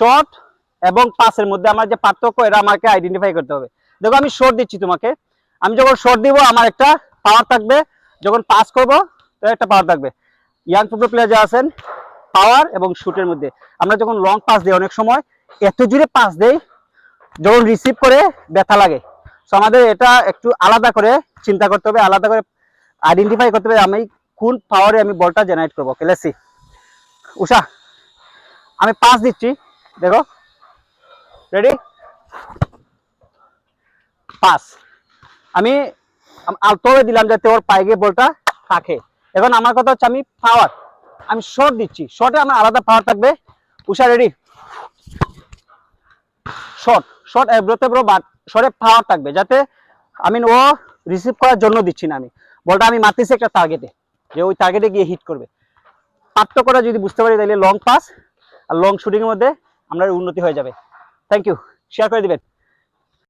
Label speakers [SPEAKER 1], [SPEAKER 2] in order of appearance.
[SPEAKER 1] Short এবং পাসের মধ্যে আমার যে পার্থক্য, এটা আমাকে আইডেন্টিফাই করতে হবে। দেখো, আমি শর্ট দিচ্ছি তোমাকে। আমি যখন শর্ট দিব, আমার একটা পাওয়ার থাকবে। যখন পাস করব, তো একটা পাওয়ার থাকবে। ইয়াং ফুটবল প্লেয়ার যারা আছেন পাওয়ার এবং শুটের মধ্যে। আমরা যখন লং পাস দিই অনেক সময়, এত জুড়ে পাস দেই, যখন রিসিভ করে ব্যথা লাগে। সো আমাদের এটা একটু আলাদা করে চিন্তা করতে হবে, আলাদা করে আইডেন্টিফাই করতে হবে, আমি কোন পাওয়ারে আমি বলটা জেনারেট করব। কেলেসি উষা, আমি পাস দিচ্ছি। দেখো। রেডি পাস আমি আলতোভাবে দিলাম যাতে ওর পায়ে গিয়ে বলটা থাকে। এখন আমার কথা হচ্ছে আমি পাওয়ার আমি শর্ট দিচ্ছি। শর্টে আমার আলাদা পাওয়ার থাকবে। উষা রেডি শর্ট শর্ট এব্রো তেব্রো বাট শর্টে পাওয়ার থাকবে। যাতে আমি ও রিসিভ করার জন্য দিচ্ছি না আমি। বলটা আমি মারতেছি একটা টার্গেটে যে ওই টার্গেটে গিয়ে হিট করবে। পার্থক্যটা যদি বুঝতে পারি তাহলে লং পাস আর লং শুটিংয়ের মধ্যে আমরা উন্নতি হয়ে যাবে। থ্যাংক ইউ শেয়ার করে দিবেন।